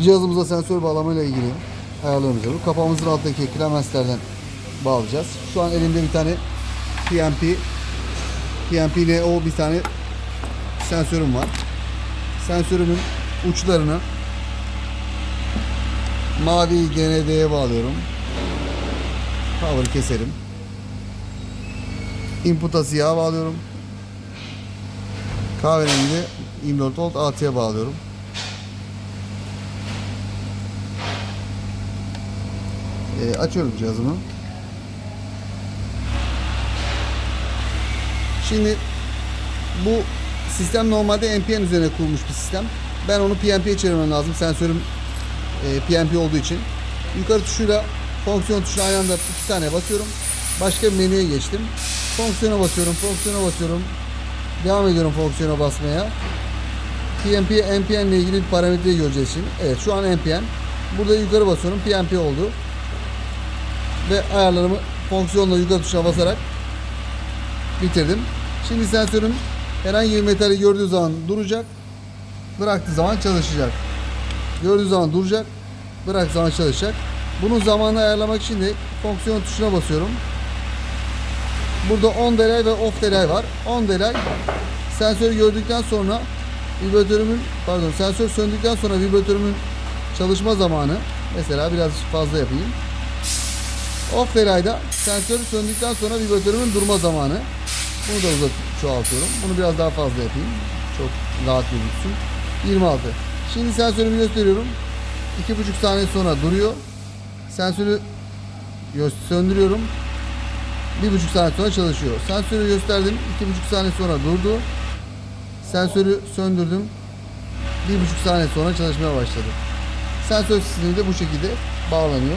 Cihazımıza sensör bağlamayla ilgili ayarlarımız var. Kapağımızın alttaki klemenslerden bağlayacağız. Şu an elimde bir tane PMP PMP ile o bir tane sensörüm var. Sensörümün uçlarını mavi GND'ye bağlıyorum. Power keserim. Input'a siyah bağlıyorum. Kahverengi de inverted volt AT'ye bağlıyorum. Ee, açıyorum cihazımı. Şimdi bu sistem normalde NPN üzerine kurulmuş bir sistem. Ben onu PNP'ye çevirmem lazım. Sensörüm e, PNP olduğu için. Yukarı tuşuyla fonksiyon tuşuna aynı anda iki tane basıyorum. Başka bir menüye geçtim. Fonksiyona basıyorum, fonksiyona basıyorum. Devam ediyorum fonksiyona basmaya. PNP, NPN ile ilgili bir parametreyi göreceğiz şimdi. Evet şu an NPN. Burada yukarı basıyorum. PNP oldu. Ve ayarlarımı fonksiyonla yukarı tuşuna basarak bitirdim. Şimdi sensörüm herhangi bir metali gördüğü zaman duracak. Bıraktığı zaman çalışacak. Gördüğü zaman duracak. Bıraktığı zaman çalışacak. Bunun zamanını ayarlamak için de fonksiyon tuşuna basıyorum. Burada on delay ve off delay var. On delay sensörü gördükten sonra vibratörümün pardon sensör söndükten sonra vibratörümün çalışma zamanı mesela biraz fazla yapayım. Off delay'da sensörü söndükten sonra vibratörümün durma zamanı. Bunu da uzat çoğaltıyorum. Bunu biraz daha fazla yapayım. Çok rahat gözüksün. 26. Şimdi sensörümü gösteriyorum. 2,5 saniye sonra duruyor. Sensörü söndürüyorum. 1,5 saniye sonra çalışıyor. Sensörü gösterdim. 2,5 saniye sonra durdu. Sensörü söndürdüm. 1,5 saniye sonra çalışmaya başladı. Sensör sistemi de bu şekilde bağlanıyor.